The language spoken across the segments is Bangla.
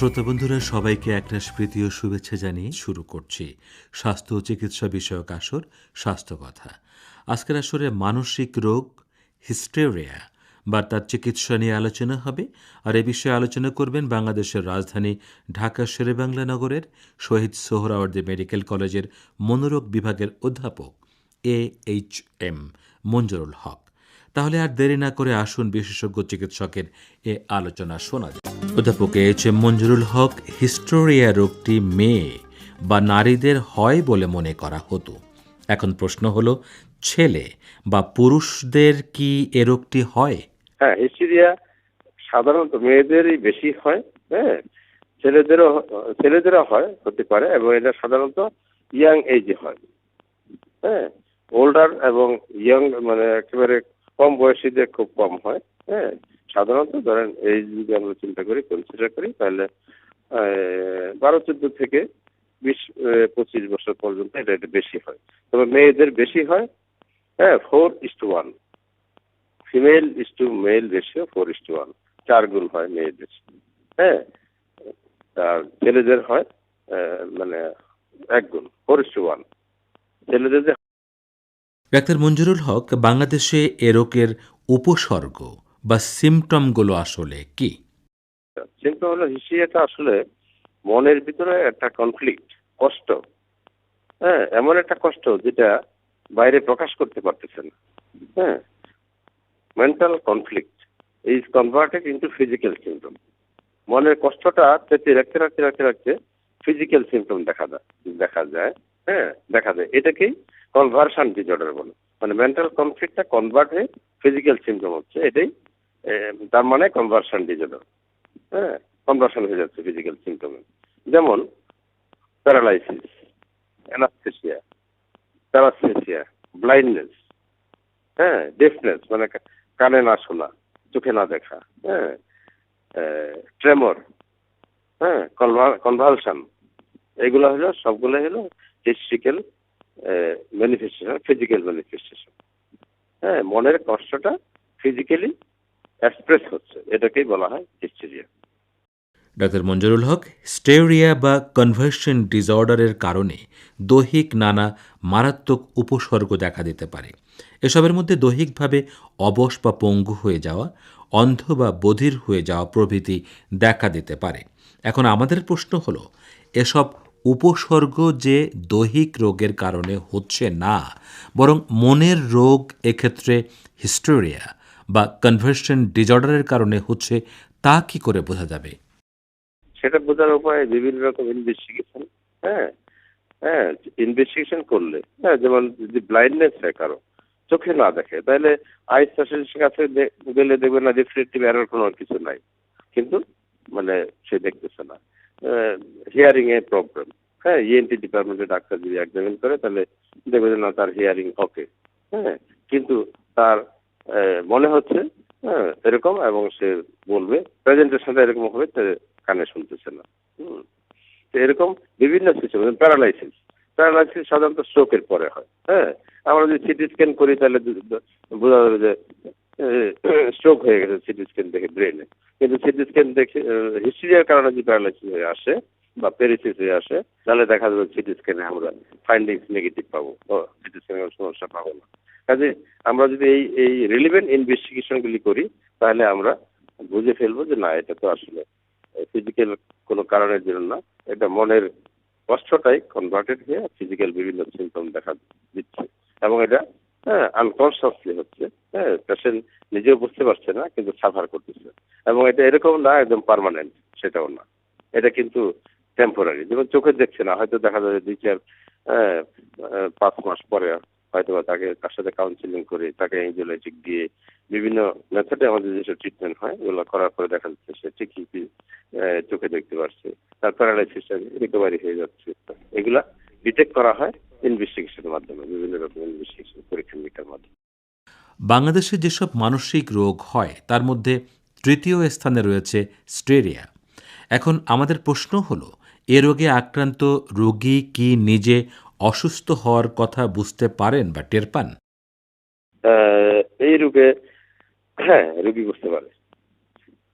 শ্রোতা বন্ধুরা, সবাইকে একটা স্মৃতি ও শুভেচ্ছা জানিয়ে শুরু করছি। স্বাস্থ্য ও চিকিৎসা বিষয়ক আসর, স্বাস্থ্য কথা। আজকের আসরে মানসিক রোগ, হিস্টেরিয়া বা তার চিকিৎসা নিয়ে আলোচনা হবে। আর এ বিষয়ে আলোচনা করবেন বাংলাদেশের রাজধানী ঢাকা, শেরেবাংলা নগরের শহীদ সোহরাওয়ার্দী মেডিকেল কলেজের মনোরোগ বিভাগের অধ্যাপক A H M Manjurul Haque. তাহলে আর দেরি না করে আসুন বিশেষজ্ঞ চিকিৎসকের এ আলোচনা শোনা যায় অধ্যাপক H M Manjurul Haque, hysteria রোগটি মেয়ে বা নারীদের হয় বলে মনে করা হতো। এখন প্রশ্ন হলো, ছেলে বা পুরুষদের কি এ রোগটি হয়? হ্যাঁ হিস্টেরিয়া সাধারণত মেয়েদেরই বেশি হয় হ্যাঁ? ছেলেদেরও ছেলেদেরও হয়, হতে পারে, এবং এটা সাধারণত ইয়াং এজে হয় হ্যাঁ? ওল্ডার এবং ইয়াং মানে একেবারে কম বয়সীদের খুব কম হয় হ্যাঁ। সাধারণত ধরেন এই যদি আমরা চিন্তা করি কনসিডার করি, তাহলে বারো, চোদ্দ থেকে বিশ পঁচিশ বছর পর্যন্ত এটা একটু বেশি হয়। তবে মেয়েদের বেশি হয় হ্যাঁ four is to one female is to male ratio four is to one চার গুণ হয় মেয়েদের হ্যাঁ। আর ছেলেদের হয় মানে এক গুণ ফোর ইস টু ওয়ান ছেলেদের যে ডাক্তার মঞ্জুরুল হক, বাংলাদেশে এ রোগের উপসর্গ বা সিমটমগুলো আসলে কি? চিন্তা হলো হিস্ট্রিয়াটা আসলে মনের ভিতরে একটা কনফ্লিক্ট কষ্ট। হ্যাঁ এমন একটা কষ্ট যেটা বাইরে প্রকাশ করতে পারতেছে না হ্যাঁ mental conflict is converted into physical symptom মনের কষ্টটা পেতে রাখতে রাখতে রাখতে রাখতে ফিজিক্যাল সিমটম দেখা যায় দেখা যায়। হ্যাঁ দেখা যায়। এটাকেই কনভার্সন ডিজর্ডার বলে। মানে মেন্টাল কনফ্লিক্টটা কনভার্ট হয়ে ফিজিক্যাল সিমটম হচ্ছে, এটাই তার মানে কনভার্সন ডিজর্ডার হ্যাঁ কনভার্সন হয়ে যাচ্ছে ফিজিক্যাল সিমটমে যেমন প্যারালাইসিস অ্যানাস্থেসিয়া প্যারাস্থেসিয়া ব্লাইন্ডনেস হ্যাঁ ডেফনেস মানে কানে না শোনা, চোখে না দেখা হ্যাঁ ট্রেমর হ্যাঁ কনভালশন এগুলো হলো সবগুলো হলো হিস্ট্রিক্যাল ম্যানিফেস্টেশন ফিজিক্যাল ম্যানিফেস্টেশন হ্যাঁ মনের কষ্টটা ফিজিক্যালি এক্সপ্রেস হচ্ছে, এটাকেই বলা হয় hysteria doctor Manjurul Haque hysteria বা কনভার্সন ডিসঅর্ডারের কারণে দৈহিক নানা মারাত্মক উপসর্গ দেখা দিতে পারে। এসবের মধ্যে দৈহিকভাবে অবশ বা পঙ্গু হয়ে যাওয়া, অন্ধ বা বধির হয়ে যাওয়া প্রভৃতি দেখা দিতে পারে। এখন আমাদের প্রশ্ন হলো, এসব উপসর্গ যে দৈহিক রোগের কারণে হচ্ছে না, বরং মনের রোগ এক্ষেত্রে হিস্টোরিয়া বা কনভার্সন ডিজর্ডারের কারণে হচ্ছে, তা কি করে বোঝা যাবে? সেটা বোঝার উপায় বিভিন্ন রকম ইনভেস্টিগেশন হ্যাঁ হ্যাঁ ইনভেস্টিগেশন করলে হ্যাঁ যেমন যদি ব্লাইন্ডনেস হয় কারও, চোখে না দেখে, তাহলে আই স্পেশালিস্টের কাছে গেলে দেখবে না রিফ্লেক্টিভ এরর কোনো কিছু নাই, কিন্তু মানে সে দেখতেছে না। হিয়ারিং এ প্রবলেম হ্যাঁ ইএনটি ডিপার্টমেন্টের ডাক্তার যদি এক্সামিন করে, তাহলে দেখবে যে না, তার হিয়ারিং ওকে হ্যাঁ কিন্তু তার মনে হচ্ছে হ্যাঁ এরকম এবং সে বলবে প্রেজেন্টেশনটা এরকম হবে কানে শুনতেছে না। হুম। তো এরকম বিভিন্ন সিস্টেম প্যারালাইসিস প্যারালাইসিস সাধারণত স্ট্রোকের পরে হয়। হ্যাঁ আমরা যদি সিটি স্ক্যান করি, তাহলে বোঝা যাবে যে স্ট্রোক হয়ে গেছে সিটি স্ক্যান দেখে ব্রেনে সিটি দেখে হিস্ট্রিয়ার কারণে যদি প্যারালাইসিস হয়ে আসে বা পেরিসিস হয়ে আসে, তাহলে দেখা যাবে সিটি স্ক্যানে আমরা ফাইন্ডিংস নেগেটিভ পাবো সিটি স্ক্যানের সমস্যা পাবো না। কাজে আমরা যদি এই এই রিলিভেন্ট ইনভেস্টিগেশনগুলি করি, তাহলে আমরা বুঝে ফেলব যে না, এটা তো আসলে ফিজিক্যাল কোনো কারণের জন্য না, এটা মনের কষ্টটাই কনভার্টেড হয়ে ফিজিক্যাল বিভিন্ন সিমটম দেখা দিচ্ছে এবং এটা হ্যাঁ আনকনসিয়াসলি হচ্ছে হ্যাঁ পেশেন্ট নিজেও বুঝতে পারছে না, কিন্তু সাফার করতেছে। এবং এটা এরকম না, একদম পার্মানেন্ট সেটাও না। এটা কিন্তু টেম্পোরারি যেমন চোখে দেখছে না, হয়তো দেখা যাবে দুই চার পাঁচ মাস পরে হয়তো বা তাকে, তার সাথে কাউন্সিলিং করে, তাকে এনজিওলাইটিক দিয়ে বিভিন্ন মেথডে আমাদের যেসব ট্রিটমেন্ট হয়, ওগুলো করার পরে দেখা যাচ্ছে সে ঠিকই চোখে দেখতে পারছে। তার প্যারালাইসিসটা রিকভারি হয়ে যাচ্ছে। এগুলা ডিটেক্ট করা হয় ইনভেস্টিগেশনের মাধ্যমে, বিভিন্ন রকম ইনভেস্টিগেশন পরীক্ষা নিরীক্ষার মাধ্যমে। বাংলাদেশে যেসব মানসিক রোগ হয়, তার মধ্যে তৃতীয় স্থানে রয়েছে স্টেরিয়া। এখন আমাদের প্রশ্ন হলো, এ রোগে আক্রান্ত রোগী কি নিজে অসুস্থ হওয়ার কথা বুঝতে পারেন বা টের পান? এই রোগে হ্যাঁ রোগী বুঝতে পারে।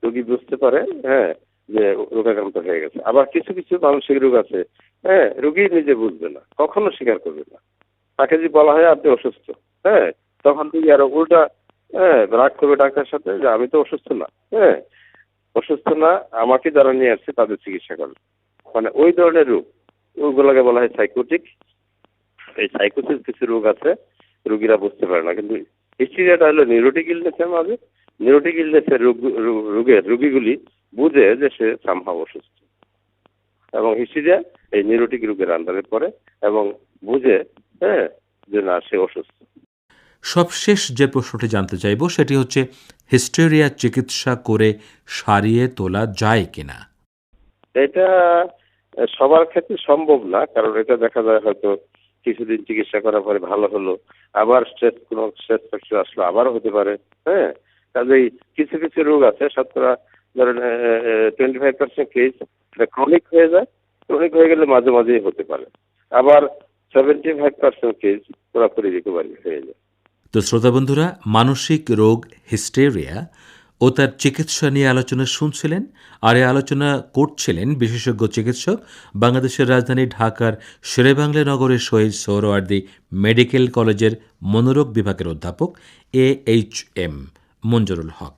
রোগী বুঝতে পারে হ্যাঁ যে রোগাক্রান্ত হয়ে গেছে। আবার কিছু কিছু মানসিক রোগ আছে হ্যাঁ রোগী নিজে বুঝবে না, কখনো স্বীকার করবে না। তাকে যদি বলা হয় আপনি অসুস্থ হ্যাঁ তখন তুমি আরও উল্টা হ্যাঁ রাগ করবে ডাক্তারের সাথে যে আমি তো অসুস্থ না। হ্যাঁ অসুস্থ না, আমাকে যারা নিয়ে আসছে তাদের চিকিৎসা করবে মানে ওই ধরনের রোগ ওগুলোকে বলা হয় সাইকোটিক এই সাইকোসিস কিছু রোগ আছে, রোগীরা বুঝতে পারে না। কিন্তু হিস্ট্রিয়াটা হলো নিউরোটিক ইলনেসের মাঝে। নিউরোটিক ইলনেসের রোগ, রোগ- রোগের রোগীগুলি বুঝে যে সে সামহাও অসুস্থ। এবং হিস্ট্রিয়া এই নিউরোটিক রোগের আন্ডারে পড়ে এবং বুঝে হ্যাঁ যে না, সে অসুস্থ। সবশেষ যে প্রশ্নটি জানতে চাইব, সেটি হচ্ছে হিস্টেরিয়া চিকিৎসা করে সারিয়ে তোলা যায় কিনা? এটা সবার ক্ষেত্রে সম্ভব না, কারণ এটা দেখা যায় হয়তো কিছুদিন চিকিৎসা করার পরে ভালো হলো, আবার স্ট্রেস কোনো স্ট্রেস ফ্র্যাকচার আসলো, আবারও হতে পারে হ্যাঁ? কাজেই কিছু কিছু রোগ আছে, শতকরা ধরেন টোয়েন্টি ফাইভ পার্সেন্ট কেস এটা ক্রনিক হয়ে যায় ক্রনিক হয়ে গেলে মাঝে মাঝেই হতে পারে। আবার সেভেন্টি ফাইভ পার্সেন্ট কেস পুরোপুরি রিকভারি হয়ে যায়। তো শ্রোতা বন্ধুরা, মানসিক রোগ হিস্টেরিয়া ও তার চিকিৎসা নিয়ে আলোচনা শুনছিলেন, আর এই আলোচনা করছিলেন বিশেষজ্ঞ চিকিৎসক বাংলাদেশের রাজধানী ঢাকার শেরেবাংলা নগরের শহীদ সোহরওয়ার্দী মেডিকেল কলেজের মনোরোগ বিভাগের অধ্যাপক A H M Manjurul Haque.